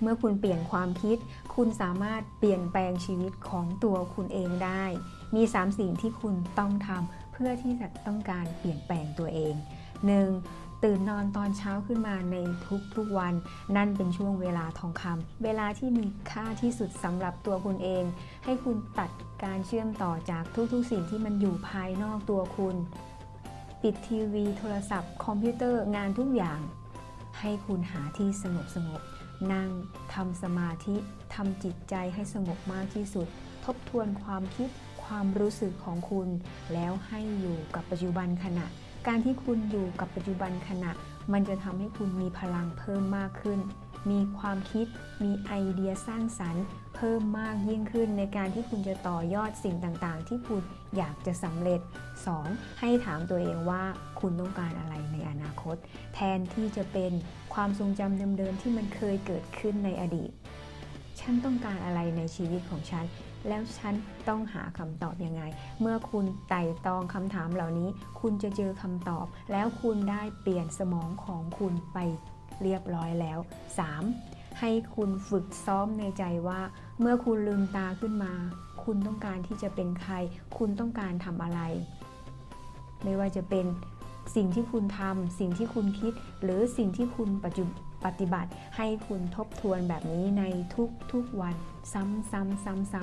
เมื่อคุณเปลี่ยนความคิด คุณสามารถเปลี่ยนแปลงชีวิตของตัวคุณเองได้ มี 3 สิ่งที่คุณต้องทำเพื่อที่จะต้องการเปลี่ยนแปลงตัวเอง 1. ตื่นนอนตอนเช้าขึ้นมาในทุกๆวัน นั่นเป็นช่วงเวลาทองคำเวลาที่มีค่าที่สุดสำหรับตัวคุณเอง ให้คุณตัดการเชื่อมต่อจากทุกๆ สิ่งที่มันอยู่ภายนอกตัวคุณ ปิดทีวี โทรศัพท์ คอมพิวเตอร์งานทุกอย่าง ให้คุณหาที่สงบสงบ นั่งทำสมาธิทำจิตใจให้สงบมากที่สุด ทบทวนความคิดความรู้สึกของคุณ แล้วให้อยู่กับปัจจุบันขณะ การที่คุณอยู่กับปัจจุบันขณะ มันจะทำให้คุณมีพลังเพิ่มมากขึ้น มีความคิด มีไอเดียสร้างสรรค์ เพิ่มมากยิ่งขึ้นในการที่คุณจะต่อยอดสิ่งต่างๆ ที่คุณอยากจะสำเร็จ 2. ให้ถามตัวเองว่าคุณต้องการอะไรในอนาคต แทนที่จะเป็นความทรงจำเดิมๆที่มันเคยเกิดขึ้นในอดีต ฉันต้องการอะไรในชีวิตของฉันแล้วฉันต้องหาคำตอบยังไง เมื่อคุณไต่ตองคำถามเหล่านี้ คุณจะเจอคำตอบ แล้วคุณได้เปลี่ยนสมองของคุณไป เรียบร้อยแล้ว 3. ให้คุณฝึกซ้อมในใจว่า เมื่อคุณลืมตาขึ้นมา คุณต้องการที่จะเป็นใคร คุณต้องการทำอะไร ไม่ว่าจะเป็น สิ่งที่คุณทำสิ่งที่คุณคิด หรือสิ่งที่คุณปัจจุปฏิบัติ ให้คุณทบทวนแบบนี้ในทุกๆวัน ซ้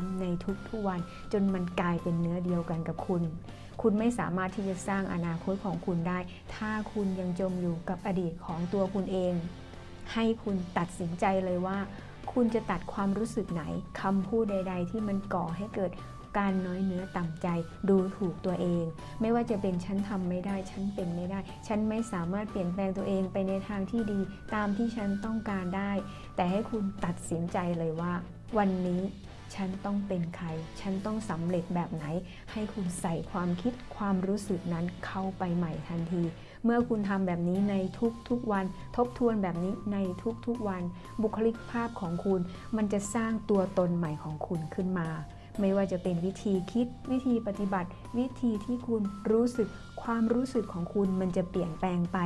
ำๆๆๆในทุกๆวัน จนมันกลายเป็นเนื้อเดียวกันกับคุณ คุณไม่สามารถที่จะสร้างอนาคตของคุณได้ ถ้าคุณยังจมอยู่กับอดีตของตัวคุณเอง ให้คุณตัดสินใจเลยว่า คุณจะตัดความรู้สึกไหนคำพูดใด ๆ ที่มันก่อให้เกิด การน้อยเนื้อต่ำใจ ดูถูกตัวเอง ไม่ว่าจะเป็นฉันทำไม่ได้ ฉันเป็นไม่ได้ ฉันไม่สามารถเปลี่ยนแปลงตัวเองไปในทางที่ดี ตามที่ฉันต้องการได้ แต่ให้คุณตัดสินใจเลยว่า วันนี้ฉันต้องเป็นใคร ฉันต้องสำเร็จแบบไหน ให้คุณใส่ความคิดความรู้สึกนั้นเข้าไปใหม่ทันที เมื่อคุณทำแบบนี้ในทุกๆวัน ทบทวนแบบนี้ในทุกๆวัน บุคลิกภาพของคุณ มันจะสร้างตัวตนใหม่ของคุณขึ้นมา ไม่ว่าจะเป็นวิธีคิด วิธีปฏิบัติ วิธีที่คุณรู้สึกความรู้สึกของคุณมันจะเปลี่ยนแปลงไป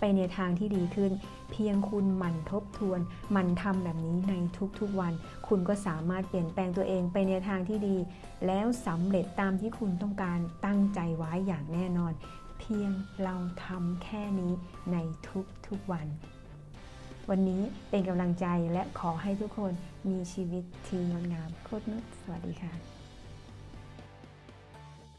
ไปในทางที่ดีขึ้น เพียงคุณหมั่นทบทวนหมั่นทำแบบนี้ในทุกๆวัน คุณก็สามารถเปลี่ยนแปลงตัวเองไปในทางที่ดี แล้วสำเร็จตามที่คุณต้องการตั้งใจไว้อย่างแน่นอน เพียงเราทำแค่นี้ในทุกๆวัน วันนี้เป็นกำลังใจและขอให้ทุกคนมีชีวิตที่งดงามโคตรนุชสวัสดีค่ะ